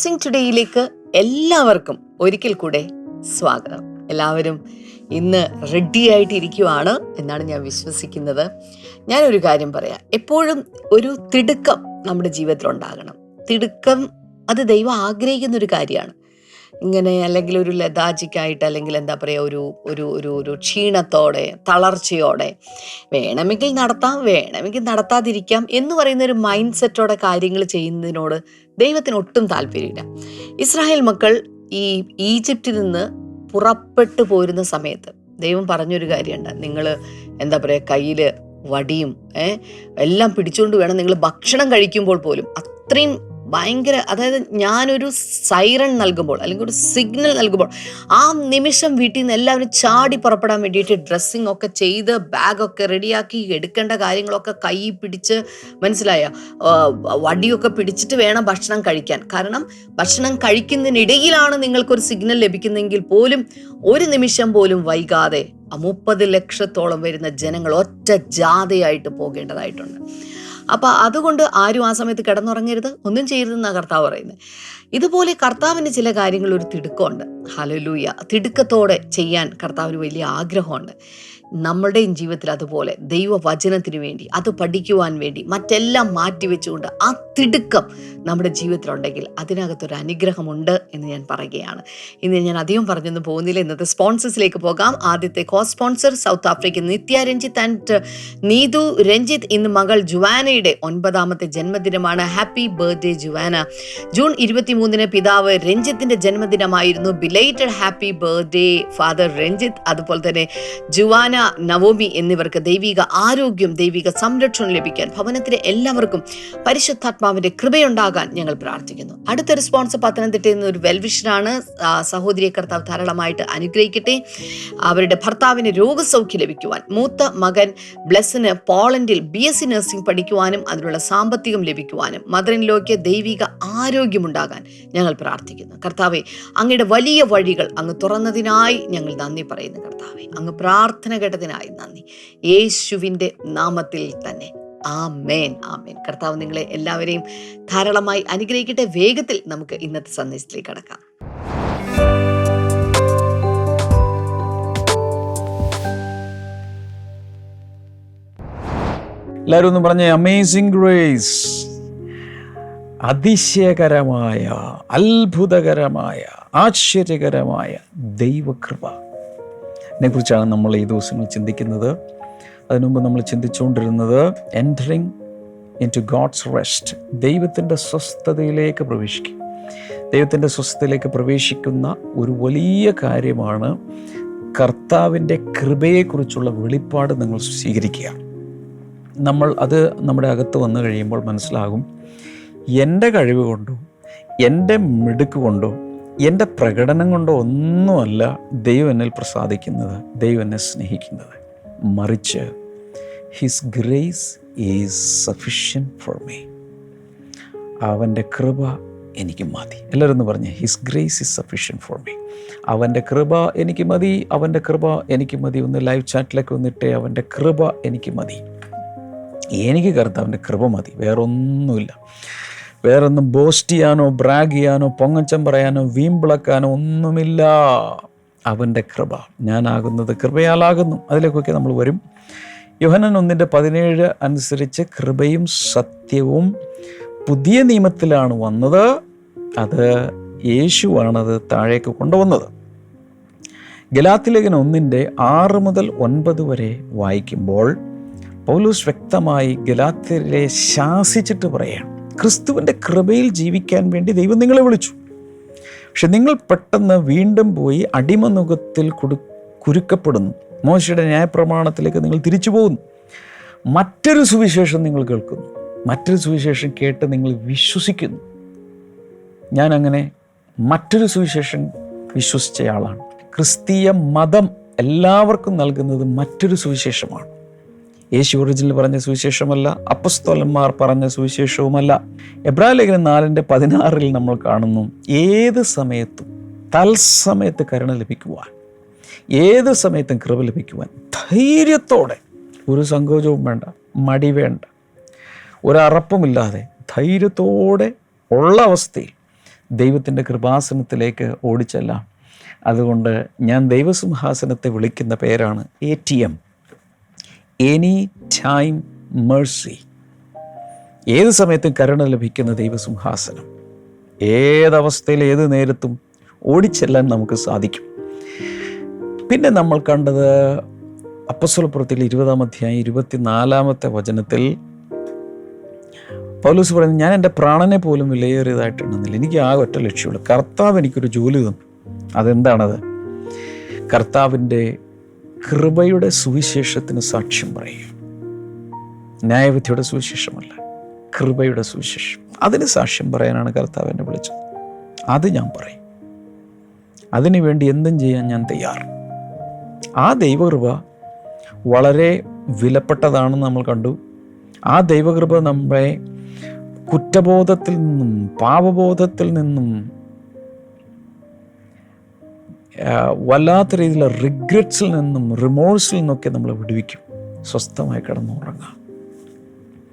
Blessing ടുഡേയിലേക്ക് എല്ലാവർക്കും ഒരിക്കൽ കൂടെ സ്വാഗതം. എല്ലാവരും ഇന്ന് റെഡി ആയിട്ടിരിക്കുവാണ് എന്നാണ് ഞാൻ വിശ്വസിക്കുന്നത്. ഞാനൊരു കാര്യം പറയാം. എപ്പോഴും ഒരു തിടുക്കം നമ്മുടെ ജീവിതത്തിൽ ഉണ്ടാകണം തിടുക്കം അത് ദൈവം ആഗ്രഹിക്കുന്ന ഒരു കാര്യമാണ്. ഇങ്ങനെ അല്ലെങ്കിൽ ഒരു ലതാജിക്കായിട്ട് അല്ലെങ്കിൽ എന്താ പറയുക ഒരു ഒരു ഒരു ഒരു ക്ഷീണത്തോടെ തളർച്ചയോടെ വേണമെങ്കിൽ നടത്താം വേണമെങ്കിൽ നടത്താതിരിക്കാം എന്ന് പറയുന്ന ഒരു മൈൻഡ് സെറ്റോടെ കാര്യങ്ങൾ ചെയ്യുന്നതിനോട് ദൈവത്തിന് ഒട്ടും താല്പര്യമില്ല. ഇസ്രായേൽ മക്കൾ ഈ ഈജിപ്തിൽ നിന്ന് പുറപ്പെട്ടു പോരുന്ന സമയത്ത് ദൈവം പറഞ്ഞൊരു കാര്യമുണ്ട്. നിങ്ങൾ എന്താ പറയുക കയ്യിൽ വടിയും എല്ലാം പിടിച്ചുകൊണ്ട് വേണം നിങ്ങൾ ഭക്ഷണം കഴിക്കുമ്പോൾ പോലും. അത്രയും ഭയങ്കര അതായത് ഞാനൊരു സൈറൺ നൽകുമ്പോൾ അല്ലെങ്കിൽ ഒരു സിഗ്നൽ നൽകുമ്പോൾ ആ നിമിഷം വീട്ടിൽ നിന്ന് എല്ലാവരും ചാടി പുറപ്പെടാൻ വേണ്ടിയിട്ട് ഡ്രസ്സിങ് ഒക്കെ ചെയ്ത് ബാഗൊക്കെ റെഡിയാക്കി എടുക്കേണ്ട കാര്യങ്ങളൊക്കെ കൈ പിടിച്ച് മനസ്സിലായ? വടിയൊക്കെ പിടിച്ചിട്ട് വേണം ഭക്ഷണം കഴിക്കാൻ. കാരണം ഭക്ഷണം കഴിക്കുന്നതിനിടയിലാണ് നിങ്ങൾക്കൊരു സിഗ്നൽ ലഭിക്കുന്നതെങ്കിൽ പോലും ഒരു നിമിഷം പോലും വൈകാതെ മുപ്പത് ലക്ഷത്തോളം വരുന്ന ജനങ്ങൾ ഒറ്റ ജാഥയായിട്ട് പോകേണ്ടതായിട്ടുണ്ട്. അപ്പോൾ അതുകൊണ്ട് ആരും ആ സമയത്ത് കിടന്നുറങ്ങരുത്. ഒന്നും ചെയ്യരുതെന്നാണ് കർത്താവ് പറയുന്നത് ഇതുപോലെ കർത്താവിന് ചില കാര്യങ്ങൾ ഒരു തിടുക്കമുണ്ട്. ഹലലൂയ തിടുക്കത്തോടെ ചെയ്യാൻ കർത്താവിന് വലിയ ആഗ്രഹമുണ്ട്. നമ്മുടെയും ജീവിതത്തിൽ അതുപോലെ ദൈവവചനത്തിന് വേണ്ടി അത് പഠിക്കുവാൻ വേണ്ടി മറ്റെല്ലാം മാറ്റിവെച്ചുകൊണ്ട് ആ തിടുക്കം നമ്മുടെ ജീവിതത്തിലുണ്ടെങ്കിൽ അതിനകത്തൊരു അനുഗ്രഹമുണ്ട് എന്ന് ഞാൻ പറയുകയാണ്. ഇന്ന് ഞാൻ അധികം പറഞ്ഞൊന്നും പോകുന്നില്ല. ഇന്നത്തെ സ്പോൺസേഴ്സിലേക്ക് പോകാം. ആദ്യത്തെ co sponsor South African Nithya Ranjith and Neethu Ranjith. ഇന്ന് മകൾ ജുവാനയുടെ ഒൻപതാമത്തെ ജന്മദിനമാണ്. Happy birthday Juana. ജൂൺ ഇരുപത്തിമൂന്നിന് പിതാവ് രഞ്ജിത്തിന്റെ ജന്മദിനമായിരുന്നു. Belated happy birthday father Ranjith. അതുപോലെ തന്നെ ജുവാന നവോമി എന്നിവർക്ക് ദൈവിക ആരോഗ്യം ദൈവിക സംരക്ഷണം ലഭിക്കാൻ ഭവനത്തിലെ എല്ലാവർക്കും പരിശുദ്ധാത്മാവിന്റെ കൃപയുണ്ടാകാൻ ഞങ്ങൾ പ്രാർത്ഥിക്കുന്നു. അടുത്ത റെസ്പോൺസ് പത്തനംതിട്ടയിൽ നിന്ന് ഒരു വെൽവിഷനാണ് സഹോദരിയെ കർത്താവ് ധാരാളമായിട്ട് അനുഗ്രഹിക്കട്ടെ. അവരുടെ ഭർത്താവിന് രോഗസൗഖ്യം ലഭിക്കുവാൻ മൂത്ത മകൻ ബ്ലസ്സിന് പോളണ്ടിൽ ബി എസ് സി നഴ്സിംഗ് പഠിക്കുവാനും അതിനുള്ള സാമ്പത്തികം ലഭിക്കുവാനും മദറിനിലോക്ക് ദൈവിക ആരോഗ്യമുണ്ടാകാൻ ഞങ്ങൾ പ്രാർത്ഥിക്കുന്നു. കർത്താവെ അങ്ങയുടെ വലിയ വഴികൾ അങ്ങ് തുറന്നതിനായി ഞങ്ങൾ നന്ദി പറയുന്നു കർത്താവെ. അങ്ങ് പ്രാർത്ഥന കേട്ടതിനായി നന്ദി. യേശുവിന്റെ നാമത്തിൽ തന്നെ. ആമേൻ മേൻ കർത്താവ് നിങ്ങളെ എല്ലാവരെയും ധാരാളമായി അനുഗ്രഹിക്കട്ടെ. വേഗത്തിൽ നമുക്ക് ഇന്നത്തെ സന്ദേശത്തിലേക്ക് കടക്കാം. എല്ലാവരും ഒന്ന് പറഞ്ഞേ അമേസിംഗ് ഗ്രേസ് അതിശയകരമായ അത്ഭുതകരമായ ആശ്ചര്യകരമായ ദൈവകൃപ. കുറിച്ചാണ് നമ്മൾ ഈ ദിവസങ്ങൾ ചിന്തിക്കുന്നത്. അതിനുമുമ്പ് നമ്മൾ ചിന്തിച്ചുകൊണ്ടിരുന്നത് entering in to God's rest ദൈവത്തിന്റെ സ്വസ്ഥതയിലേക്ക് പ്രവേശിക്കും. ദൈവത്തിന്റെ സ്വസ്ഥതയിലേക്ക് പ്രവേശിക്കുന്ന ഒരു വലിയ കാര്യമാണ് കർത്താവിന്റെ കൃപയെക്കുറിച്ചുള്ള വെളിപ്പാട് നിങ്ങൾ സ്വീകരിക്കുക. നമ്മൾ അത് നമ്മുടെ അകത്ത് വന്നു കഴിയുമ്പോൾ മനസ്സിലാകും എന്റെ കഴിവ് കൊണ്ടോ എന്റെ മിടുക്ക് കൊണ്ടോ എന്റെ പ്രകടനം കൊണ്ടോ ഒന്നുമല്ല ദൈവം എന്നിൽ പ്രസാദിക്കുന്നത് ദൈവം എന്നെ സ്നേഹിക്കുന്നത്. മറിച്ച് his grace is sufficient for me അവന്റെ കൃപ എനിക്ക് മതി. എല്ലാവരും ഒന്ന് പറഞ്ഞ് his grace is sufficient for me അവന്റെ കൃപ എനിക്ക് മതി അവന്റെ കൃപ എനിക്ക് മതി. ഒന്ന് ലൈവ് ചാറ്റിലേക്ക് വന്നിട്ടേ അവന്റെ കൃപ എനിക്ക് മതി. എനിക്ക് കർത്താവിന്റെ കൃപ മതി. വേറൊന്നുമില്ല. വേറൊന്നും ബോസ്റ്റ് ചെയ്യാനോ ബ്രാഗ് ചെയ്യാനോ പൊങ്ങച്ചം പറയാനോ വീമ്പിളക്കാനോ ഒന്നുമില്ല. അവന്റെ കൃപ. ഞാനാകുന്നത് കൃപയാലാകുന്നു അതിലേക്കൊക്കെ നമ്മൾ വരും. യോഹനൻ ഒന്നിന്റെ പതിനേഴ് അനുസരിച്ച് കൃപയും സത്യവും പുതിയ നിയമത്തിലാണ് വന്നത്. അത് യേശുവാണത് താഴേക്ക് കൊണ്ടുവന്നത്. ഗലാത്തിലേഖൻ ഒന്നിന്റെ ആറ് മുതൽ ഒൻപത് വരെ വായിക്കുമ്പോൾ പൗലൂസ് വ്യക്തമായി ഗലാത്തിലെ ശാസിച്ചിട്ട് പറയാണ് ക്രിസ്തുവിന്റെ കൃപയിൽ ജീവിക്കാൻ വേണ്ടി ദൈവം നിങ്ങളെ വിളിച്ചു. പക്ഷെ നിങ്ങൾ പെട്ടെന്ന് വീണ്ടും പോയി അടിമനുഖത്തിൽ കുരുക്കപ്പെടുന്നു. മോശയുടെ ന്യായപ്രമാണത്തിലേക്ക് നിങ്ങൾ തിരിച്ചു പോകുന്നു. മറ്റൊരു സുവിശേഷം നിങ്ങൾ കേൾക്കുന്നു. മറ്റൊരു സുവിശേഷം കേട്ട് നിങ്ങൾ വിശ്വസിക്കുന്നു. ഞാൻ അങ്ങനെ മറ്റൊരു സുവിശേഷം വിശ്വസിച്ചയാളാണ് ക്രിസ്തീയ മതം എല്ലാവർക്കും നൽകുന്നത് മറ്റൊരു സുവിശേഷമാണ്. യേശു ഒറിജിനൽ പറഞ്ഞ സുവിശേഷമല്ല അപ്പസ്തോലന്മാർ പറഞ്ഞ സുവിശേഷവുമല്ല. എബ്രാലേഖനം നാലിന്റെ പതിനാറിൽ നമ്മൾ കാണുന്നു ഏത് സമയത്തും തത്സമയത്ത് കരുണ ലഭിക്കുവാൻ ഏത് സമയത്തും കൃപ ലഭിക്കുവാൻ ധൈര്യത്തോടെ ഒരു സങ്കോചവും വേണ്ട മടി വേണ്ട. ഒരറപ്പുമില്ലാതെ ധൈര്യത്തോടെ ഉള്ള അവസ്ഥയിൽ ദൈവത്തിന്റെ കൃപാസനത്തിലേക്ക് ഓടിച്ചല്ല. അതുകൊണ്ട് ഞാൻ ദൈവസിംഹാസനത്തെ വിളിക്കുന്ന പേരാണ് A T M any time mercy ഏത് സമയത്തും കരുണ ലഭിക്കുന്ന ദൈവസിംഹാസനം. ഏതവസ്ഥയിൽ ഏത് നേരത്തും ഓടിച്ചെല്ലാൻ നമുക്ക് സാധിക്കും. പിന്നെ നമ്മൾ കണ്ടത് അപ്പസ്വലപ്പുറത്തിൽ ഇരുപതാം അധ്യായം ഇരുപത്തിനാലാമത്തെ വചനത്തിൽ പൗലൂസ് പറയുന്നത് ഞാൻ എന്റെ പ്രാണനെ പോലും വിലയേറിയതായിട്ട് എണ്ണുന്നില്ല. എനിക്ക് ആ ഒറ്റ ലക്ഷ്യമുള്ളൂ. കർത്താവ് എനിക്കൊരു ജോലി തന്നു. അതെന്താണത്? കർത്താവിന്റെ കൃപയുടെ സുവിശേഷത്തിന് സാക്ഷ്യം പറയുക ന്യായവിധിയുടെ സുവിശേഷമല്ല കൃപയുടെ സുവിശേഷം. അതിന് സാക്ഷ്യം പറയാനാണ് കർത്താവ് എന്നെ വിളിച്ചത്. അത് ഞാൻ പറയും. അതിനുവേണ്ടി എന്തും ചെയ്യാൻ ഞാൻ തയ്യാർ ആ ദൈവകൃപ വളരെ വിലപ്പെട്ടതാണെന്ന് നമ്മൾ കണ്ടു. ആ ദൈവകൃപ നമ്മളെ കുറ്റബോധത്തിൽ നിന്നും പാപബോധത്തിൽ നിന്നും വല്ലാത്ത രീതിയിലുള്ള റിഗ്രറ്റ്സിൽ നിന്നും റിമോഴ്സിൽ നിന്നൊക്കെ നമ്മളെ വിടുവിക്കും. സ്വസ്ഥമായി കിടന്ന് ഉറങ്ങാം.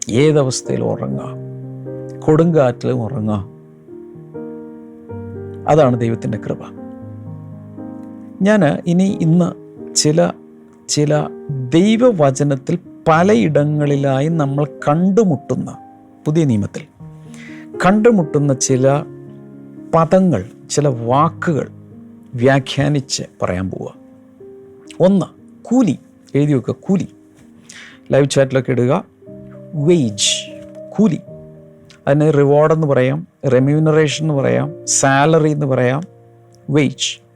ഏതവസ്ഥയിലും ഉറങ്ങാം? കൊടുങ്കാറ്റിലും ഉറങ്ങാം. അതാണ് ദൈവത്തിന്റെ കൃപ. ഞാൻ ഇനി ഇന്ന് ചില ചില ദൈവവചനത്തിൽ പലയിടങ്ങളിലായി നമ്മൾ കണ്ടുമുട്ടുന്ന പുതിയ നിയമത്തിൽ കണ്ടുമുട്ടുന്ന ചില പദങ്ങൾ ചില വാക്കുകൾ വ്യാഖ്യാനിച്ച് പറയാൻ പോവുക. ഒന്ന് കൂലി. എഴുതി വെക്കുക കൂലി. ലൈവ് ചാറ്റിലൊക്കെ ഇടുക വെയ്ജ് കൂലി. അതിന് റിവാർഡ് എന്ന് പറയാം റെമ്യൂണറേഷൻ എന്ന് പറയാം സാലറി എന്ന് പറയാം വെയ്ജ്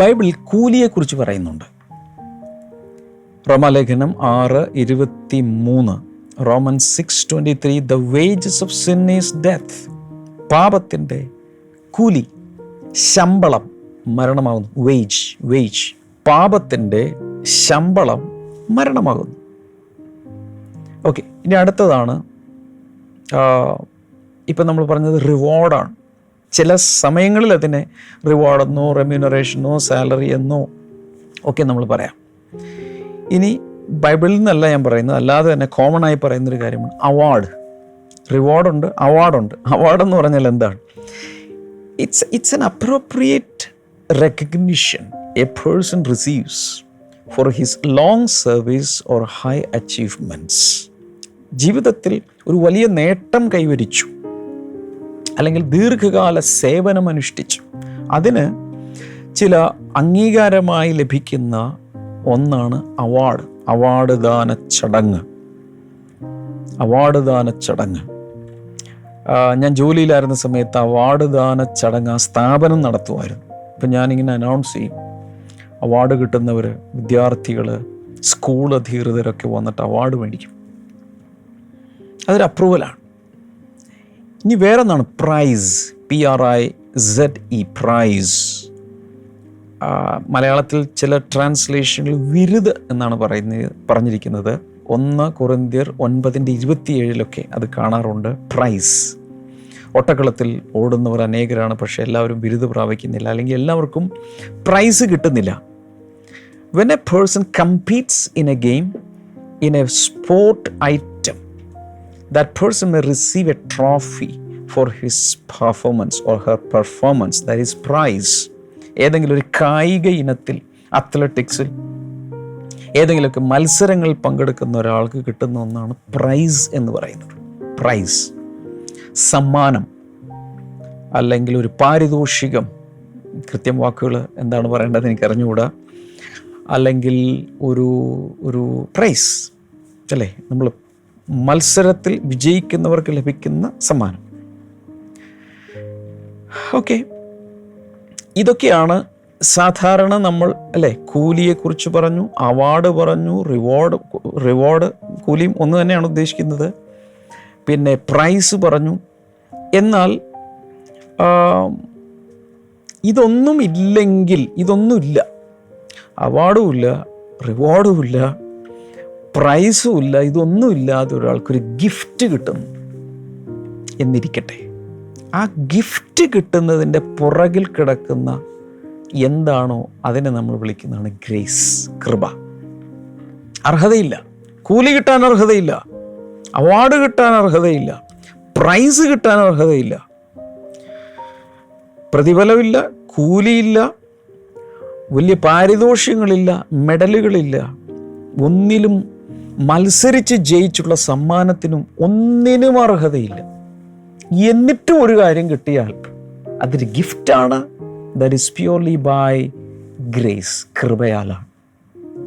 ബൈബിളിൽ കൂലിയെക്കുറിച്ച് പറയുന്നുണ്ട്. റോമാലേഖനം ആറ് ഇരുപത്തി മൂന്ന് Roman six twenty three the wages of sin is death പാപത്തിന്റെ കൂലി ശമ്പളം മരണമാകുന്നു. വെയ്ജ് വെയ്ജ് പാപത്തിന്റെ ശമ്പളം മരണമാകുന്നു. ഓക്കെ ഇനി അടുത്തതാണ് ഇപ്പം നമ്മൾ പറഞ്ഞത് റിവാർഡാണ് ചില സമയങ്ങളിൽ അതിനെ റിവാർഡെന്നോ റെമ്യൂണറേഷനോ സാലറി എന്നോ ഒക്കെ നമ്മൾ പറയാം. ഇനി ബൈബിളിൽ നിന്നല്ല ഞാൻ പറയുന്നത് അല്ലാതെ തന്നെ കോമൺ ആയി പറയുന്നൊരു കാര്യമാണ് അവാർഡ് റിവാർഡുണ്ട് അവാർഡുണ്ട് അവാർഡെന്ന് പറഞ്ഞാൽ എന്താണ്? It's it's an appropriate recognition a person receives for his long service or high achievements ജീവിതത്തിൽ ഒരു വലിയ നേട്ടം കൈവരിച്ചു. അല്ലെങ്കിൽ ദീർഘകാല സേവനം അനുഷ്ഠിച്ചു അതിന് ചില അംഗീകാരമായി ലഭിക്കുന്ന ഒന്നാണ് അവാർഡ്. അവാർഡ് ദാന ചടങ്ങ്. അവാർഡ് ദാന ചടങ്ങ്. ഞാൻ ജോലിയിലായിരുന്ന സമയത്ത് അവാർഡ് ദാന ചടങ്ങ് ആ സ്ഥാപനം നടത്തുമായിരുന്നു. അപ്പം ഞാനിങ്ങനെ അനൗൺസ് ചെയ്യും. അവാർഡ് കിട്ടുന്നവർ വിദ്യാർത്ഥികൾ സ്കൂൾ അധികൃതരൊക്കെ വന്നിട്ട് അവാർഡ് മേടിക്കും. അതൊരു അപ്രൂവലാണ് ഇനി വേറെ ഒന്നാണ് prize P R I Z E prize മലയാളത്തിൽ ചില ട്രാൻസ്ലേഷനിൽ വിരുത് എന്നാണ് പറയുന്നത് പറഞ്ഞിരിക്കുന്നത്. ഒന്ന് കുറിന്തിയർ ഒൻപതിന്റെ ഇരുപത്തിയേഴിലൊക്കെ അത് കാണാറുണ്ട് പ്രൈസ് ഒട്ടക്കളത്തിൽ ഓടുന്നവർ അനേകരാണ് പക്ഷെ എല്ലാവരും ബിരുദ് പ്രാപിക്കുന്നില്ല അല്ലെങ്കിൽ എല്ലാവർക്കും പ്രൈസ് കിട്ടുന്നില്ല. When a person competes in a game in a sport item that person may receive a trophy for his performance or her performance that is prize. ഏതെങ്കിലും ഒരു കായിക ഇനത്തിൽ അത്ലറ്റിക്സിൽ ഏതെങ്കിലുമൊക്കെ മത്സരങ്ങളിൽ പങ്കെടുക്കുന്ന ഒരാൾക്ക് കിട്ടുന്ന ഒന്നാണ് പ്രൈസ് എന്ന് പറയുന്നത്. പ്രൈസ് സമ്മാനം അല്ലെങ്കിൽ ഒരു പാരിതോഷികം. കൃത്യം വാക്കുകൾ എന്താണ് പറയേണ്ടത് എനിക്ക് അറിഞ്ഞുകൂടാ അല്ലെങ്കിൽ ഒരു ഒരു പ്രൈസ് അല്ലേ? നമ്മൾ മത്സരത്തിൽ വിജയിക്കുന്നവർക്ക് ലഭിക്കുന്ന സമ്മാനം. ഓക്കെ ഇതൊക്കെയാണ് സാധാരണ നമ്മൾ അല്ലേ കൂലിയെക്കുറിച്ച് പറഞ്ഞു അവാർഡ് പറഞ്ഞു റിവാർഡ് റിവാർഡ് കൂലിയും ഒന്ന് തന്നെയാണ് ഉദ്ദേശിക്കുന്നത്. പിന്നെ പ്രൈസ് പറഞ്ഞു. എന്നാൽ ഇതൊന്നും ഇല്ലെങ്കിൽ ഇതൊന്നുമില്ല. അവാർഡുമില്ല റിവാർഡുമില്ല പ്രൈസും ഇല്ല ഇതൊന്നും ഇല്ലാതെ ഒരാൾക്കൊരു ഗിഫ്റ്റ് കിട്ടുന്നു. എന്നിരിക്കട്ടെ ആ ഗിഫ്റ്റ് കിട്ടുന്നതിന്റെ പുറകിൽ കിടക്കുന്ന എന്താണോ അതിനെ നമ്മൾ വിളിക്കുന്നതാണ് ഗ്രേസ് കൃപ. അർഹതയില്ല. കൂലി കിട്ടാൻ അർഹതയില്ല. അവാർഡ് കിട്ടാൻ അർഹതയില്ല. പ്രൈസ് കിട്ടാൻ അർഹതയില്ല. പ്രതിഫലമില്ല കൂലിയില്ല വലിയ പാരിതോഷ്യങ്ങളില്ല മെഡലുകളില്ല. ഒന്നിലും മത്സരിച്ച് ജയിച്ചുള്ള സമ്മാനത്തിനും ഒന്നിനും അർഹതയില്ല. എന്നിട്ടും ഒരു കാര്യം കിട്ടിയാൽ അതൊരു ഗിഫ്റ്റാണ് that is purely by grace കൃപയാലാണ്.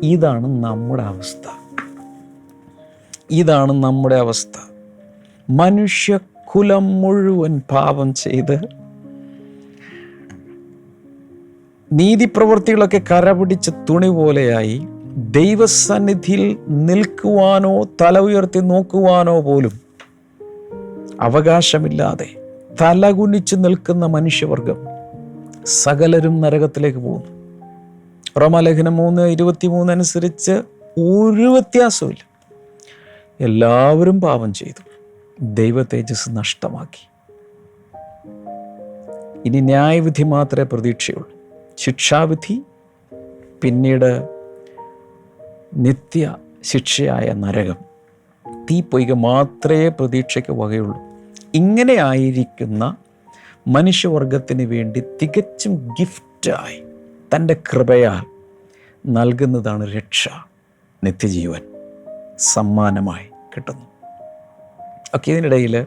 ഇതാണ് നമ്മുടെ അവസ്ഥ. ഇതാണ് നമ്മുടെ അവസ്ഥ. മനുഷ്യകുലം മുഴുവൻ പാപം ചെയ്ത് നീതിപ്രവൃത്തികളൊക്കെ കരപിടിച്ച തുണി പോലെയായി ദൈവസന്നിധിയിൽ നിൽക്കുവാനോ തല ഉയർത്തി നോക്കുവാനോ പോലും അവകാശമില്ലാതെ തലകുനിച്ച് നിൽക്കുന്ന മനുഷ്യവർഗം സകലരും നരകത്തിലേക്ക് പോകുന്നു. റോമാലേഖനം മൂന്ന് ഇരുപത്തി മൂന്ന് അനുസരിച്ച് ഒരു വ്യത്യാസമില്ല എല്ലാവരും പാപം ചെയ്തു. ദൈവ തേജസ് നഷ്ടമാക്കി. ഇനി ന്യായവിധി മാത്രമേ പ്രതീക്ഷയുള്ളൂ. ശിക്ഷാവിധി പിന്നീട് നിത്യ ശിക്ഷയായ നരകം. തീപ്പൊയ്ക മാത്രമേ പ്രതീക്ഷയ്ക്ക് വകയുള്ളൂ. ഇങ്ങനെ ആയിരിക്കുന്ന മനുഷ്യവർഗത്തിന് വേണ്ടി തികച്ചും ഗിഫ്റ്റായി തന്റെ കൃപയാൽ നൽകുന്നതാണ് രക്ഷ. നിത്യജീവൻ സമ്മാനമായി കിട്ടുന്നു. ഓക്കെ ഇതിനിടയിൽ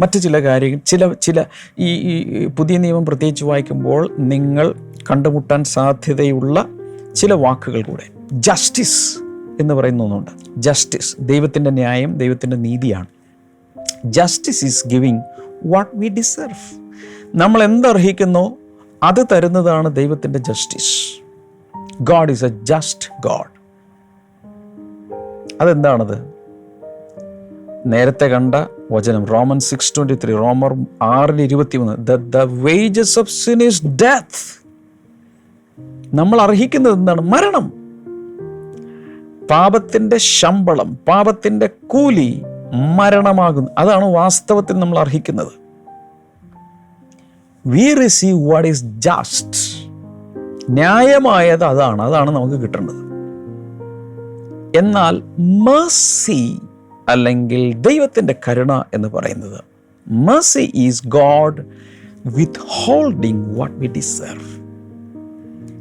മറ്റു ചില കാര്യങ്ങൾ ചില ചില ഈ ഈ പുതിയ നിയമം പ്രത്യേകിച്ച് വായിക്കുമ്പോൾ നിങ്ങൾ കണ്ടുമുട്ടാൻ സാധ്യതയുള്ള ചില വാക്കുകൾ കൂടെ ജസ്റ്റിസ് എന്ന് പറയുന്ന ഒന്നുണ്ട്. ജസ്റ്റിസ് ദൈവത്തിന്റെ ന്യായം ദൈവത്തിന്റെ നീതിയാണ്. Justice is giving what we deserve നമ്മൾ എന്തർഹിക്കുന്നോ? അത് തരുന്നതാണ് ദൈവത്തിന്റെ justice God is a just God അതെന്താണത്? നേരത്തെ കണ്ട വചനം റോമൻ സിക്സ് ട്വന്റി ത്രീ റോമർ ആറിന് ഇരുപത്തി മൂന്ന് the wages of sin is death നമ്മൾ അർഹിക്കുന്നത് എന്താണ്? മരണം. പാപത്തിന്റെ ശമ്പളം പാപത്തിന്റെ കൂലി മരണമാകുന്നു. അതാണ് വാസ്തവത്തിൽ നമ്മൾ അർഹിക്കുന്നത്. We receive what is just ന്യായമായത് അതാണ് അതാണ് നമുക്ക് കിട്ടേണ്ടത്. എന്നാൽ മേഴ്സി അല്ലെങ്കിൽ ദൈവത്തിന്റെ കരുണ എന്ന് പറയുന്നത് mercy is God withholding what we deserve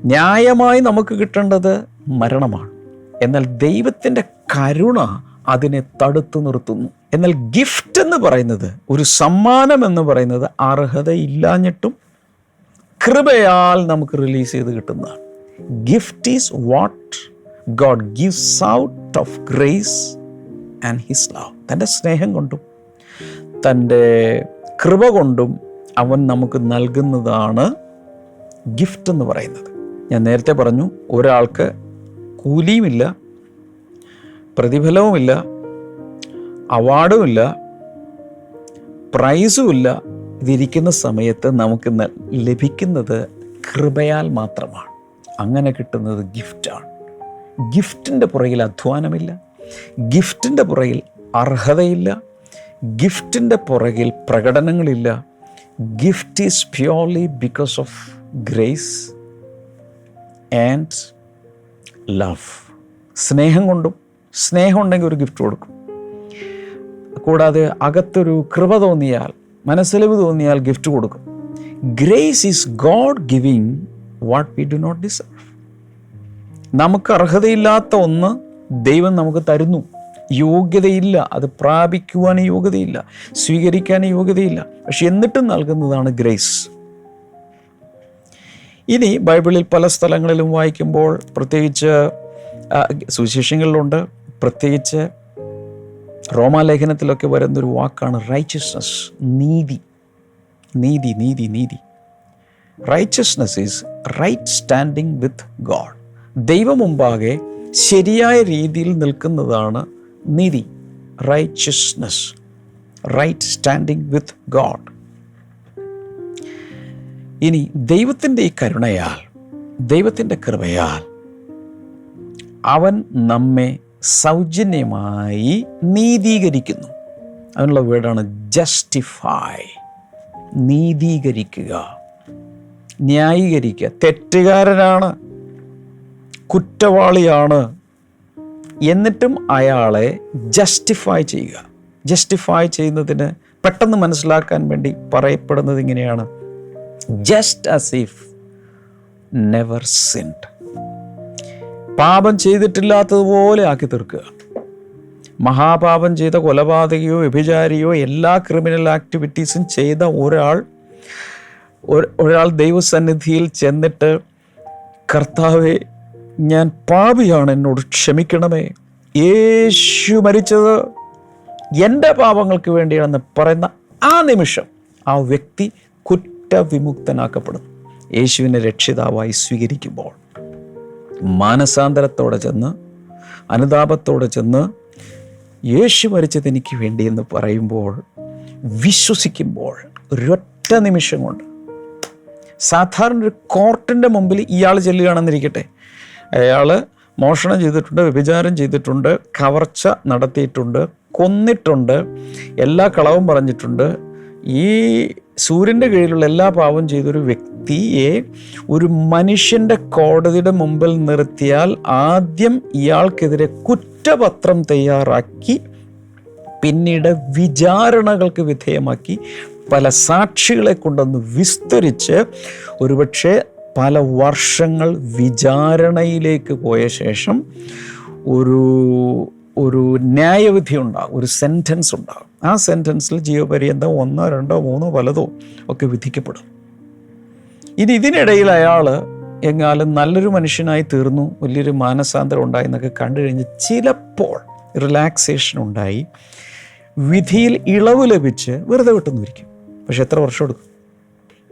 ന്യായമായി നമുക്ക് കിട്ടേണ്ടത് മരണമാണ്. എന്നാൽ ദൈവത്തിന്റെ കരുണ അതിനെ തടുത്തു നിർത്തുന്നു. എന്നാൽ ഗിഫ്റ്റ് എന്ന് പറയുന്നത് ഒരു സമ്മാനം എന്ന് പറയുന്നത് അർഹതയില്ലാഞ്ഞിട്ടും കൃപയാൽ നമുക്ക് റിലീസ് ചെയ്ത് കിട്ടുന്നതാണ്. Gift is what God gives out of grace and his love തന്റെ സ്നേഹം കൊണ്ടും തന്റെ കൃപ കൊണ്ടും അവൻ നമുക്ക് നൽകുന്നതാണ് ഗിഫ്റ്റ് എന്ന് പറയുന്നത്. ഞാൻ നേരത്തെ പറഞ്ഞു ഒരാൾക്ക് കൂലിയുമില്ല പ്രതിഫലവുമില്ല അവാർഡുമില്ല പ്രൈസുമില്ല. ഇതിരിക്കുന്ന സമയത്ത് നമുക്ക് ലഭിക്കുന്നത് കൃപയാൽ മാത്രമാണ്. അങ്ങനെ കിട്ടുന്നത് ഗിഫ്റ്റാണ്. ഗിഫ്റ്റിന്റെ പുറകിൽ അധ്വാനമില്ല ഗിഫ്റ്റിന്റെ പുറകിൽ അർഹതയില്ല ഗിഫ്റ്റിന്റെ പുറകിൽ പ്രകടനങ്ങളില്ല. Gift is purely because of grace and love. സ്നേഹം കൊണ്ടും സ്നേഹം ഉണ്ടെങ്കിൽ ഒരു ഗിഫ്റ്റ് കൊടുക്കും. കൂടാതെ അകത്തൊരു കൃപ തോന്നിയാൽ മനസ്സിലവ് തോന്നിയാൽ ഗിഫ്റ്റ് കൊടുക്കും. Grace is God giving what we do not deserve നമുക്ക് അർഹതയില്ലാത്ത ഒന്ന് ദൈവം നമുക്ക് തരുന്നു. യോഗ്യതയില്ല അത് പ്രാപിക്കുവാൻ യോഗ്യതയില്ല സ്വീകരിക്കാൻ യോഗ്യതയില്ല. പക്ഷെ എന്നിട്ടും നൽകുന്നതാണ് ഗ്രേസ് ഇനി ബൈബിളിൽ പല സ്ഥലങ്ങളിലും വായിക്കുമ്പോൾ പ്രത്യേകിച്ച് സുശേഷങ്ങളിലുണ്ട് പ്രത്യേകിച്ച് റോമാലേഖനത്തിലൊക്കെ വരുന്നൊരു വാക്കാണ് റൈച്ചസ്നസ് നീതി. നീതി നീതി നീതി. Righteousness is right standing with God ദൈവം മുമ്പാകെ ശരിയായ രീതിയിൽ നിൽക്കുന്നതാണ് നീതി. Righteousness right standing with God ഇനി ദൈവത്തിന്റെ ഈ കരുണയാൽ ദൈവത്തിന്റെ കൃപയാൽ അവൻ നമ്മെ സൗജന്യമായി നീതീകരിക്കുന്നു. അതിനുള്ള വേർഡാണ് ജസ്റ്റിഫൈ നീതീകരിക്കുക. ന്യായീകരിക്കുക. തെറ്റുകാരനാണ്. കുറ്റവാളിയാണ്. എന്നിട്ടും അയാളെ ജസ്റ്റിഫൈ ചെയ്യുക. ജസ്റ്റിഫൈ ചെയ്യുന്നതിന് പെട്ടെന്ന് മനസ്സിലാക്കാൻ വേണ്ടി പറയപ്പെടുന്നത് ഇങ്ങനെയാണ്. Just as if never sinned പാപം ചെയ്തിട്ടില്ലാത്തതുപോലെ ആക്കി തീർക്കുക. മഹാപാപം ചെയ്ത കൊലപാതകയോ വ്യഭിചാരിയോ എല്ലാ ക്രിമിനൽ ആക്ടിവിറ്റീസും ചെയ്ത ഒരാൾ ഒരാൾ ദൈവസന്നിധിയിൽ ചെന്നിട്ട് കർത്താവെ ഞാൻ പാപിയാണ് എന്നോട് ക്ഷമിക്കണമേ. യേശു മരിച്ചത് എന്റെ പാപങ്ങൾക്ക് വേണ്ടിയാണെന്ന് പറയുന്ന ആ നിമിഷം ആ വ്യക്തി കുറ്റവിമുക്തനാക്കപ്പെടുന്നു. യേശുവിനെ രക്ഷിതാവായി സ്വീകരിക്കുമ്പോൾ മാനസാന്തരത്തോടെ ചെന്ന് അനുതാപത്തോടെ ചെന്ന് യേശു മരിച്ചത് എനിക്ക് വേണ്ടി എന്ന് പറയുമ്പോൾ വിശ്വസിക്കുമ്പോൾ ഒരൊറ്റ നിമിഷം കൊണ്ട് സാധാരണ ഒരു കോർട്ടിന്റെ മുമ്പിൽ ഇയാൾ ചെല്ലുകയാണെന്നിരിക്കട്ടെ. അയാൾ മോഷണം ചെയ്തിട്ടുണ്ട് വ്യഭിചാരം ചെയ്തിട്ടുണ്ട് കവർച്ച നടത്തിയിട്ടുണ്ട് കൊന്നിട്ടുണ്ട് എല്ലാ കളവും പറഞ്ഞിട്ടുണ്ട്. ഈ സൂര്യന്റെ കീഴിലുള്ള എല്ലാ പാവം ചെയ്തൊരു വ്യക്തിയെ ഒരു മനുഷ്യന്റെ കോടതിയുടെ മുമ്പിൽ നിർത്തിയാൽ ആദ്യം ഇയാൾക്കെതിരെ കുറ്റപത്രം തയ്യാറാക്കി പിന്നീട് വിചാരണകൾക്ക് വിധേയമാക്കി പല സാക്ഷികളെ കൊണ്ടൊന്ന് വിസ്തരിച്ച് ഒരുപക്ഷെ പല വർഷങ്ങൾ വിചാരണയിലേക്ക് പോയ ശേഷം ഒരു ഒരു ന്യായവിധി ഉണ്ടാകും ഒരു സെന്റൻസ് ഉണ്ടാകും ആ സെന്റൻസിൽ ജീവപര്യന്തം ഒന്നോ രണ്ടോ മൂന്നോ പലതോ ഒക്കെ വിധിക്കപ്പെടും. ഇനി ഇതിനിടയിൽ അയാൾ എങ്ങാലും നല്ലൊരു മനുഷ്യനായി തീർന്നു വലിയൊരു മാനസാന്തരം ഉണ്ടായി എന്നൊക്കെ കണ്ടു കഴിഞ്ഞ് ചിലപ്പോൾ റിലാക്സേഷൻ ഉണ്ടായി വിധിയിൽ ഇളവ് ലഭിച്ച് വെറുതെ വിട്ടുന്നിരിക്കും പക്ഷെ എത്ര വർഷം എടുക്കും?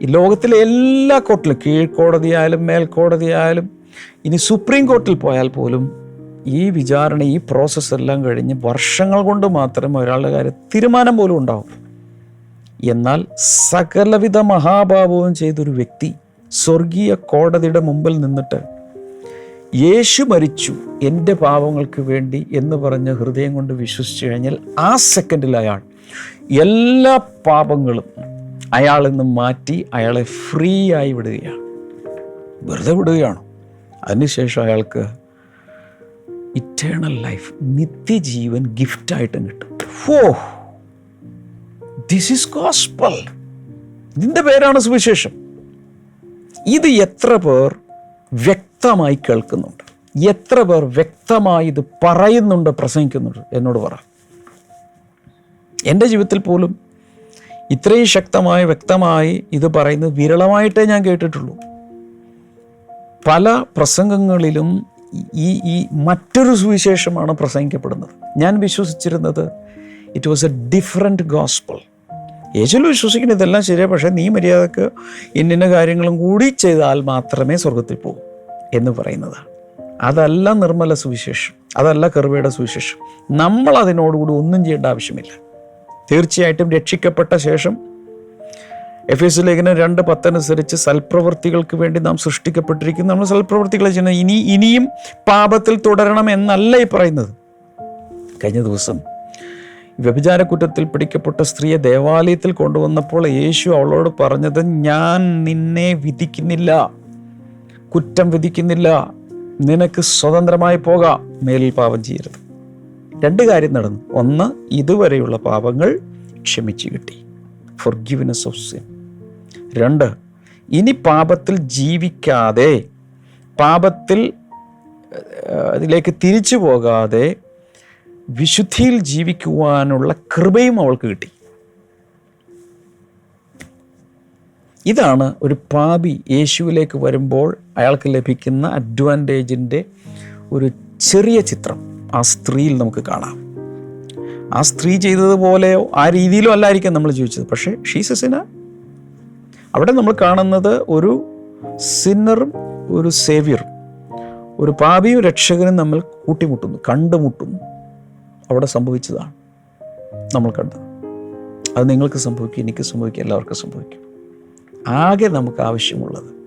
ഈ ലോകത്തിലെ എല്ലാ കോർട്ടിലും കീഴ്ക്കോടതിയായാലും മേൽക്കോടതിയായാലും ഇനി സുപ്രീം കോർട്ടിൽ പോയാൽ പോലും ഈ വിചാരണ ഈ പ്രോസസ്സ് എല്ലാം കഴിഞ്ഞ് വർഷങ്ങൾ കൊണ്ട് മാത്രം ഒരാളുടെ കാര്യം തീരുമാനം പോലും ഉണ്ടാവും. എന്നാൽ സകലവിധ മഹാഭാവവും ചെയ്തൊരു വ്യക്തി സ്വർഗീയ കോടതിയുടെ മുമ്പിൽ നിന്നിട്ട് യേശു മരിച്ചു എന്റെ പാവങ്ങൾക്ക് വേണ്ടി എന്ന് പറഞ്ഞ് ഹൃദയം കൊണ്ട് വിശ്വസിച്ചു കഴിഞ്ഞാൽ ആ സെക്കൻഡിൽ അയാൾ എല്ലാ പാപങ്ങളും അയാളിൽ നിന്ന് മാറ്റി അയാളെ ഫ്രീ ആയി വിടുകയാണ്. വെറുതെ വിടുകയാണ്. അതിനുശേഷം അയാൾക്ക് ഇറ്റേണൽ ലൈഫ് നിത്യജീവൻ ഗിഫ്റ്റായിട്ടും കിട്ടും. ഹോ ദിസ് ഈസ് ഗോസ്പൽ ഇതിന്റെ പേരാണ് സുവിശേഷം. ഇത് എത്ര പേർ വ്യക്തമായി കേൾക്കുന്നുണ്ട്? എത്ര പേർ വ്യക്തമായി ഇത് പറയുന്നുണ്ട് പ്രസംഗിക്കുന്നുണ്ട്? എന്നോട് പറ. എന്റെ ജീവിതത്തിൽ പോലും ഇത്രയും ശക്തമായി വ്യക്തമായി ഇത് പറയുന്നത് വിരളമായിട്ടേ ഞാൻ കേട്ടിട്ടുള്ളൂ. പല പ്രസംഗങ്ങളിലും ഈ ഈ മറ്റൊരു സുവിശേഷമാണ് പ്രസംഗിക്കപ്പെടുന്നത്. ഞാൻ വിശ്വസിച്ചിരുന്നത് it was a different gospel യേശുവിൽ വിശ്വസിക്കുന്ന ഇതെല്ലാം ശരിയാണ് പക്ഷേ നീ മര്യാദയ്ക്ക് ഇന്നിന്ന കാര്യങ്ങളും കൂടി ചെയ്താൽ മാത്രമേ സ്വർഗത്തിൽ പോകൂ എന്ന് പറയുന്നതാണ്. അതല്ല നിർമ്മല സുവിശേഷം അതല്ല കെറുവയുടെ സുവിശേഷം. നമ്മൾ അതിനോടുകൂടി ഒന്നും ചെയ്യേണ്ട ആവശ്യമില്ല. തീർച്ചയായിട്ടും രക്ഷിക്കപ്പെട്ട ശേഷം എഫ് എസ് ലേഖനം രണ്ട് പത്തനുസരിച്ച് സൽപ്രവൃത്തികൾക്ക് വേണ്ടി നാം സൃഷ്ടിക്കപ്പെട്ടിരിക്കുന്നു. നമ്മൾ സൽപ്രവൃത്തികളെ ചെയ്യുന്നത് ഇനി ഇനിയും പാപത്തിൽ തുടരണം എന്നല്ല ഈ പറയുന്നത്. കഴിഞ്ഞ ദിവസം വ്യഭിചാര കുറ്റത്തിൽ പിടിക്കപ്പെട്ട സ്ത്രീയെ ദേവാലയത്തിൽ കൊണ്ടുവന്നപ്പോൾ യേശു അവളോട് പറഞ്ഞത് ഞാൻ നിന്നെ വിധിക്കുന്നില്ല. കുറ്റം വിധിക്കുന്നില്ല. നിനക്ക് സ്വതന്ത്രമായി പോകാം. മേലിൽ പാപം ചെയ്യരുത്. രണ്ട് കാര്യം നടന്നു. ഒന്ന് ഇതുവരെയുള്ള പാപങ്ങൾ ക്ഷമിച്ചു കിട്ടി. ഫോർ ഗിവിനെസ് ഓഫ് സിൻ രണ്ട്. ഇനി പാപത്തിൽ ജീവിക്കാതെ പാപത്തിൽ ഇതിലേക്ക് തിരിച്ചു പോകാതെ വിശുദ്ധിയിൽ ജീവിക്കുവാനുള്ള കൃപയും അവൾക്ക് കിട്ടി. ഇതാണ് ഒരു പാപി യേശുവിലേക്ക് വരുമ്പോൾ അയാൾക്ക് ലഭിക്കുന്ന അഡ്വാന്റേജിന്റെ ഒരു ചെറിയ ചിത്രം ആ സ്ത്രീയിൽ നമുക്ക് കാണാം. ആ സ്ത്രീ ചെയ്തതുപോലെയോ ആ രീതിയിലോ അല്ലായിരിക്കും നമ്മൾ ജീവിച്ചത്. പക്ഷേ ഷീസസിന അവിടെ നമ്മൾ കാണുന്നത് ഒരു സിന്നറും ഒരു സേവ്യറും ഒരു പാപിയും രക്ഷകനും നമ്മൾ കൂട്ടിമുട്ടുന്നു കണ്ടുമുട്ടുന്നു. അവിടെ സംഭവിച്ചതാണ് നമ്മൾ കണ്ടത്. അത് നിങ്ങൾക്ക് സംഭവിക്കും എനിക്ക് സംഭവിക്കും എല്ലാവർക്കും സംഭവിക്കും. ആകെ നമുക്ക് ആവശ്യമുള്ളത്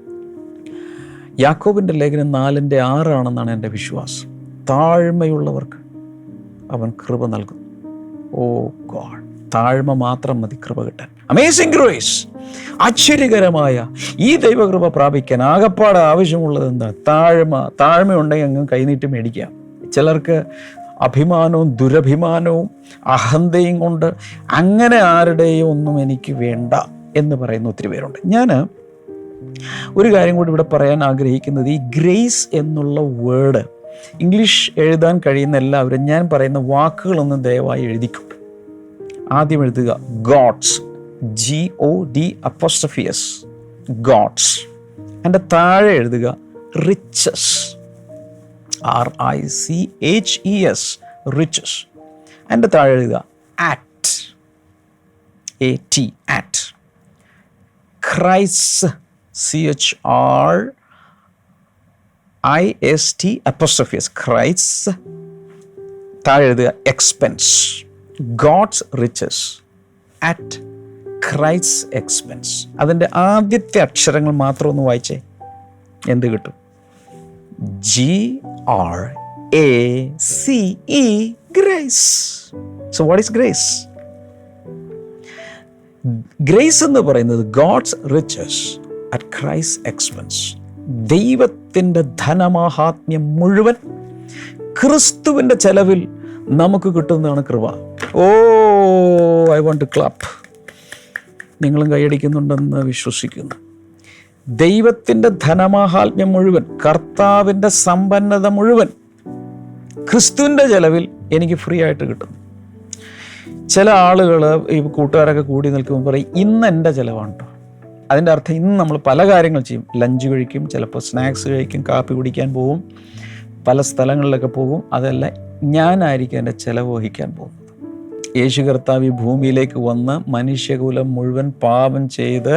യാക്കോബിന്റെ ലേഖനം നാലിന്റെ ആറാണെന്നാണ് എന്റെ വിശ്വാസം. താഴ്മയുള്ളവർക്ക് അവൻ കൃപ നൽകും ഓ ഗോഡ് താഴ്മ മാത്രം മതി കൃപ കിട്ടാൻ. അമേസിംഗ് ഗ്രേസ് ആശ്ചര്യകരമായ ഈ ദൈവകൃപ പ്രാപിക്കാൻ ആകപ്പാട് ആവശ്യമുള്ളത് എന്താ? താഴ്മ താഴ്മയുണ്ടെങ്കിൽ അങ്ങ് കൈനീട്ടി മേടിക്കാം ചിലർക്ക് അഭിമാനവും ദുരഭിമാനവും അഹന്തയും കൊണ്ട് അങ്ങനെ ആരുടെയും ഒന്നും എനിക്ക് വേണ്ട എന്ന് പറയുന്ന ഒത്തിരി പേരുണ്ട്. ഞാൻ ഒരു കാര്യം കൂടി ഇവിടെ പറയാൻ ആഗ്രഹിക്കുന്നത് ഈ ഗ്രേസ് എന്നുള്ള വേർഡ് ഇംഗ്ലീഷ് എഴുതാൻ കഴിയുന്ന എല്ലാവരും ഞാൻ പറയുന്ന വാക്കുകളൊന്നും ദയവായി എഴുതിക്കും. ആദ്യം എഴുതുക God's. G O D അപ്പോസ്റ്റഫിയസ് God's എന്റെ താഴെ എഴുതുക riches R I C H E S riches എന്റെ താഴെ എഴുതുക ആറ്റ് A T at craze C H R I S T അപ്പോസ്റ്റഫിയസ് ക്രൈസ് താഴെ എഴുതുക എക്സ്പെൻസ് ഗോഡ്സ് റിച്ചസ് അറ്റ് ക്രൈസ് എക്സ്പെൻസ് അതിന്റെ ആദ്യത്തെ അക്ഷരങ്ങൾ മാത്രം ഒന്ന് വായിച്ചേ. എന്ത് കിട്ടും? G R A C E grace so what is grace grace എന്ന് പറയുന്നത് ഗോഡ്സ് റിച്ചസ് അറ്റ് ക്രൈസ് എക്സ്പെൻസ് ദൈവത്തിന്റെ ധനമാഹാത്മ്യം മുഴുവൻ ക്രിസ്തുവിന്റെ ചെലവിൽ നമുക്ക് കിട്ടുന്നതാണ് കൃപ. Oh I want to clap നിങ്ങളും കൈയടിക്കുന്നുണ്ടെന്ന് വിശ്വസിക്കുന്നു. ദൈവത്തിന്റെ ധനമാഹാത്മ്യം മുഴുവൻ കർത്താവിന്റെ സമ്പന്നത മുഴുവൻ ക്രിസ്തുവിന്റെ ചെലവിൽ എനിക്ക് ഫ്രീ ആയിട്ട് കിട്ടുന്നു. ചില ആളുകൾ ഈ കൂട്ടുകാരൊക്കെ കൂടി നിൽക്കുമ്പോൾ പറയും ഇന്ന് എന്റെ ചിലവാണ് കേട്ടോ അതിന്റെ അർത്ഥം ഇന്ന് നമ്മൾ പല കാര്യങ്ങൾ ചെയ്യും. ലഞ്ച് കഴിക്കും ചിലപ്പോൾ സ്നാക്സ് കഴിക്കും കാപ്പി കുടിക്കാൻ പോകും പല സ്ഥലങ്ങളിലൊക്കെ പോകും. അതല്ല ഞാനായിരിക്കും എന്റെ ചിലവ് വഹിക്കാൻ പോകുന്നത്. യേശു കർത്താവ് ഈ ഭൂമിയിലേക്ക് വന്ന് മനുഷ്യകുലം മുഴുവൻ പാപം ചെയ്ത്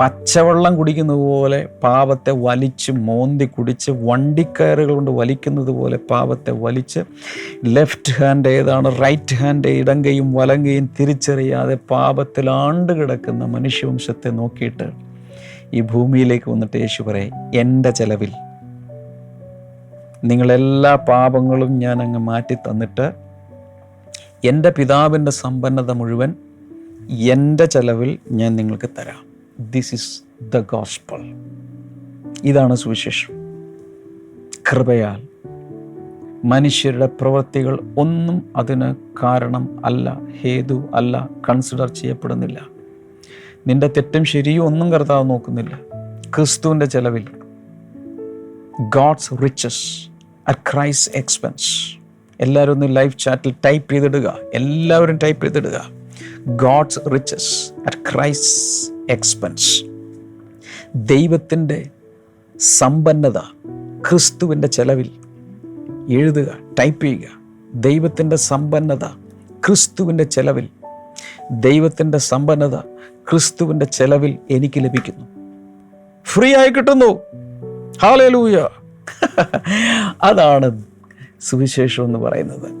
പച്ചവെള്ളം കുടിക്കുന്നത് പോലെ പാപത്തെ വലിച്ച് മോന്തി കുടിച്ച് വണ്ടിക്കയറുകൾ കൊണ്ട് വലിക്കുന്നത് പോലെ പാപത്തെ വലിച്ച് ലെഫ്റ്റ് ഹാൻഡ് ഏതാണ് റൈറ്റ് ഹാൻഡ് ഇടം കൈയും വലം കൈയും തിരിച്ചറിയാതെ പാപത്തിൽ ആണ്ട് കിടക്കുന്ന മനുഷ്യവംശത്തെ നോക്കിയിട്ട് ഈ ഭൂമിയിലേക്ക് വന്നിട്ട് യേശു പറയെ എന്റെ ചെലവിൽ നിങ്ങളെല്ലാ പാപങ്ങളും ഞാൻ അങ്ങ് മാറ്റി തന്നിട്ട് എന്റെ പിതാവിന്റെ സമ്പന്നത മുഴുവൻ എന്റെ ചെലവിൽ ഞാൻ നിങ്ങൾക്ക് തരാം. ദിസ് ഇസ് ദ ഗോസ്പൾ ഇതാണ് സുവിശേഷം. കൃപയാൽ മനുഷ്യരുടെ പ്രവൃത്തികൾ ഒന്നും അതിന് കാരണം അല്ല ഹേതു അല്ല കൺസിഡർ ചെയ്യപ്പെടുന്നില്ല. നിന്റെ തെറ്റും ശരിയും ഒന്നും കർത്താവ് നോക്കുന്നില്ല. ക്രിസ്തുവിന്റെ ചെലവിൽ ഗോഡ്സ് റിച്ചസ് അറ്റ് ക്രൈസ് എക്സ്പെൻസ് എല്ലാവരും ഒന്ന് ലൈവ് ചാറ്റിൽ ടൈപ്പ് ചെയ്തിടുക. എല്ലാവരും ടൈപ്പ് ചെയ്തിടുക. ഗോഡ്സ് റിച്ചസ് അറ്റ് ക്രൈസ് എക്സ്പെൻസ് ദൈവത്തിന്റെ സമ്പന്നത ക്രിസ്തുവിന്റെ ചെലവിൽ എഴുതുക ടൈപ്പ് ചെയ്യുക. ദൈവത്തിന്റെ സമ്പന്നത ക്രിസ്തുവിന്റെ ചെലവിൽ. ദൈവത്തിന്റെ സമ്പന്നത ക്രിസ്തുവിന്റെ ചെലവിൽ എനിക്ക് ലഭിക്കുന്നു. ഫ്രീ ആയി കിട്ടുന്നു. ഹാലൂയ അതാണ് സുവിശേഷം എന്ന് പറയുന്നത്.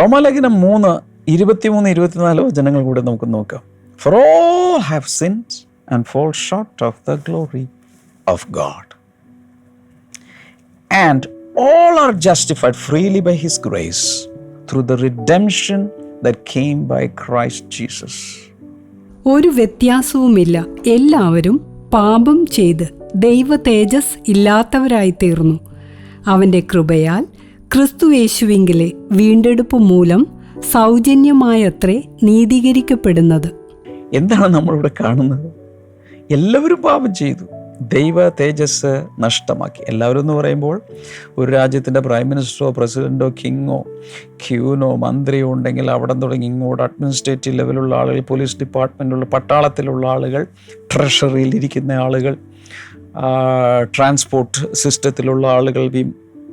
റോമാലേഖനം മൂന്ന് ഇരുപത്തിമൂന്ന് ഇരുപത്തിനാല് വചനങ്ങൾ കൂടെ നമുക്ക് നോക്കാം. For all have sins and fall short of the glory of God and all are justified freely by his grace through the redemption came by Christ Jesus. ഒരു വ്യത്യാസവുമില്ല. എല്ലാവരും പാപം ചെയ്ത് ദൈവ തേജസ് ഇല്ലാത്തവരായി തീർന്നു. അവന്റെ കൃപയാൽ ക്രിസ്തുയേശുവിങ്കിലെ വീണ്ടെടുപ്പ് മൂലം സൗജന്യമായത്രേ നീതീകരിക്കപ്പെടുന്നത്. എന്താണ് നമ്മളിവിടെ കാണുന്നത്? എല്ലാവരും പാപം ചെയ്തു. ദൈവ തേജസ് നഷ്ടമാക്കി. എല്ലാവരും എന്ന് പറയുമ്പോൾ ഒരു രാജ്യത്തിന്റെ പ്രൈം മിനിസ്റ്ററോ പ്രസിഡന്റോ കിങ്ങോ ക്യൂനോ മന്ത്രിയോ ഉണ്ടെങ്കിൽ അവിടെ തുടങ്ങി ഇങ്ങോട്ട് അഡ്മിനിസ്ട്രേറ്റീവ് ലെവലുള്ള ആളുകൾ പോലീസ് ഡിപ്പാർട്ട്മെന്റുള്ള പട്ടാളത്തിലുള്ള ആളുകൾ ട്രഷറിയിൽ ഇരിക്കുന്ന ആളുകൾ ട്രാൻസ്പോർട്ട് സിസ്റ്റത്തിലുള്ള ആളുകൾ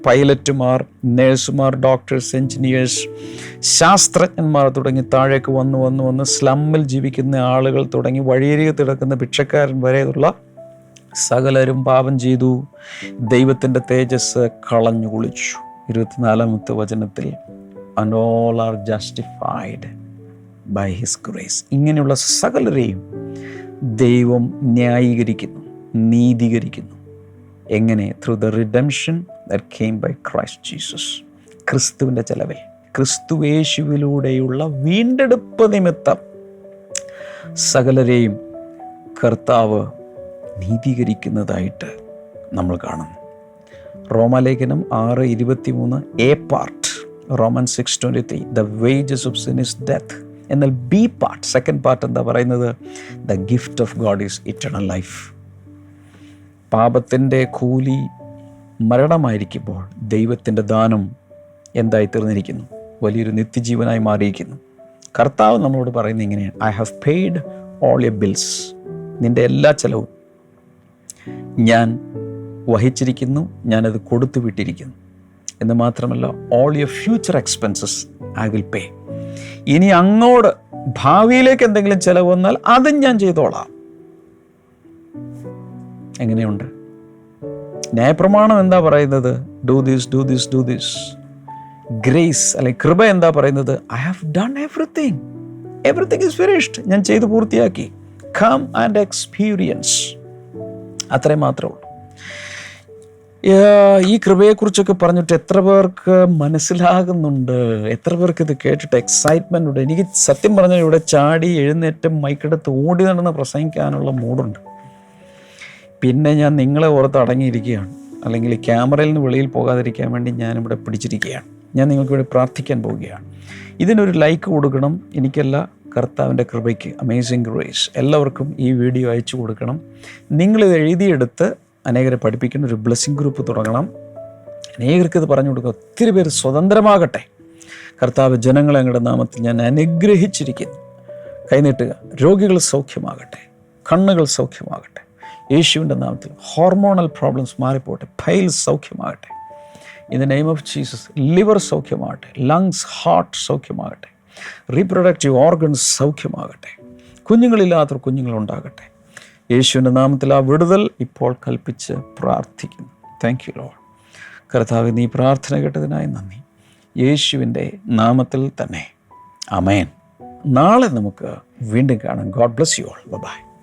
പൈലറ്റുമാർ നേഴ്സുമാർ ഡോക്ടേഴ്സ് എഞ്ചിനീയേഴ്സ് ശാസ്ത്രജ്ഞന്മാർ തുടങ്ങി താഴേക്ക് വന്ന് വന്ന് വന്ന് സ്ലമ്മിൽ ജീവിക്കുന്ന ആളുകൾ തുടങ്ങി വഴിയരികെ കിടക്കുന്ന ഭിക്ഷക്കാരൻ വരെയുള്ള സകലരും പാപം ചെയ്തു. ദൈവത്തിന്റെ തേജസ് കളഞ്ഞു കുളിച്ചു. ഇരുപത്തിനാലാമത്തെ വചനത്തിൽ and all are justified by his grace ഇങ്ങനെയുള്ള സകലരെയും ദൈവം ന്യായീകരിക്കുന്നു നീതീകരിക്കുന്നു. എങ്ങനെ? Through the redemption that came by Christ Jesus ക്രിസ്തുവിന്റെ ചെലവിൽ ക്രിസ്തുവേശുവിലൂടെയുള്ള വീണ്ടെടുപ്പ് നിമിത്തം സകലരെയും കർത്താവ് നീതീകരിക്കുന്നതായിട്ട് നമ്മൾ കാണുന്നു. റോമാലേഖനം ആറ് ഇരുപത്തി മൂന്ന് A part Roman six twenty three the wages of sin is death എന്നാൽ ബി പാർട്ട് സെക്കൻഡ് പാർട്ട് എന്താ പറയുന്നത്? The gift of God is eternal life. പാപത്തിന്റെ കൂലി മരണമായിരിക്കുമ്പോൾ ദൈവത്തിന്റെ ദാനം എന്തായി തീർന്നിരിക്കുന്നു വലിയൊരു നിത്യജീവനായി മാറിയിരിക്കുന്നു. കർത്താവ് നമ്മളോട് പറയുന്നത് ഇങ്ങനെയാണ്. I have paid all a bills നിന്റെ എല്ലാ ചെലവും ഞാൻ വഹിച്ചിരിക്കുന്നു ഞാനത് കൊടുത്തു വിട്ടിരിക്കുന്നു. എന്ന് മാത്രമല്ല all your future expenses I will pay ഇനി അങ്ങോട്ട് ഭാവിയിലേക്ക് എന്തെങ്കിലും ചിലവ് വന്നാൽ അതും ഞാൻ ചെയ്തോളാം. എങ്ങനെയുണ്ട്? ന്യായപ്രമാണം എന്താ പറയുന്നത്? Do this do this do this grace അല്ലെങ്കിൽ കൃപ എന്താ പറയുന്നത്? I have done everything everything is finished ഞാൻ ചെയ്ത് പൂർത്തിയാക്കി. കം ആൻഡ് എക്സ്പീരിയൻസ് അത്രേ മാത്രമേ ഉള്ളൂ. ഈ കൃപയെക്കുറിച്ചൊക്കെ പറഞ്ഞിട്ട് എത്ര പേർക്ക് മനസ്സിലാകുന്നുണ്ട്? എത്ര പേർക്ക് ഇത് കേട്ടിട്ട് എക്സൈറ്റ്മെന്റ് ഉണ്ട്? എനിക്ക് സത്യം പറഞ്ഞാൽ ഇവിടെ ചാടി എഴുന്നേറ്റ് മൈക്കെടുത്ത് ഓടി നടന്ന് പ്രസംഗിക്കാനുള്ള മൂടുണ്ട് പിന്നെ ഞാൻ നിങ്ങളെ ഓർത്ത് അടങ്ങിയിരിക്കുകയാണ്. അല്ലെങ്കിൽ ക്യാമറയിൽ നിന്ന് വെളിയിൽ പോകാതിരിക്കാൻ വേണ്ടി ഞാനിവിടെ പിടിച്ചിരിക്കുകയാണ്. ഞാൻ നിങ്ങൾക്ക് വേണ്ടി പ്രാർത്ഥിക്കാൻ പോവുകയാണ്. ഇതിനൊരു ലൈക്ക് കൊടുക്കണം. എനിക്കല്ല കർത്താവിന്റെ കൃപയ്ക്ക് അമേസിങ് ഗ്രേസ് എല്ലാവർക്കും ഈ വീഡിയോ അയച്ചു കൊടുക്കണം. നിങ്ങളിത് എഴുതിയെടുത്ത് അനേകരെ പഠിപ്പിക്കുന്ന ഒരു ബ്ലെസ്സിങ് ഗ്രൂപ്പ് തുടങ്ങണം. അനേകർക്ക് ഇത് പറഞ്ഞു കൊടുക്കുക. ഒത്തിരി പേര് സ്വതന്ത്രമാകട്ടെ. കർത്താവ് ജനങ്ങളെ അങ്ങയുടെ നാമത്തിൽ ഞാൻ അനുഗ്രഹിച്ചിരിക്കുന്നു. കൈനീട്ടുക. രോഗികൾ സൗഖ്യമാകട്ടെ. കണ്ണുകൾ സൗഖ്യമാകട്ടെ. യേശുവിന്റെ നാമത്തിൽ ഹോർമോണൽ പ്രോബ്ലംസ് മാറിപ്പോട്ടെ ഫൈൽ സൗഖ്യമാകട്ടെ. In the name of Jesus liver സൗഖ്യമാകട്ടെ ലങ്സ് ഹാർട്ട് സൗഖ്യമാകട്ടെ റീപ്രൊഡക്റ്റീവ് ഓർഗൻസ് സൗഖ്യമാകട്ടെ കുഞ്ഞുങ്ങളില്ലാത്തവർ കുഞ്ഞുങ്ങളുണ്ടാകട്ടെ. യേശുവിന്റെ നാമത്തിൽ ആ വിടുതൽ ഇപ്പോൾ കൽപ്പിച്ച് പ്രാർത്ഥിക്കുന്നു. താങ്ക് യു ലോൾ കർത്താവ് നീ പ്രാർത്ഥന കേട്ടതിനായി നന്ദി. യേശുവിന്റെ നാമത്തിൽ തന്നെ. അമേൻ നാളെ നമുക്ക് വീണ്ടും കാണാം. God bless you all bye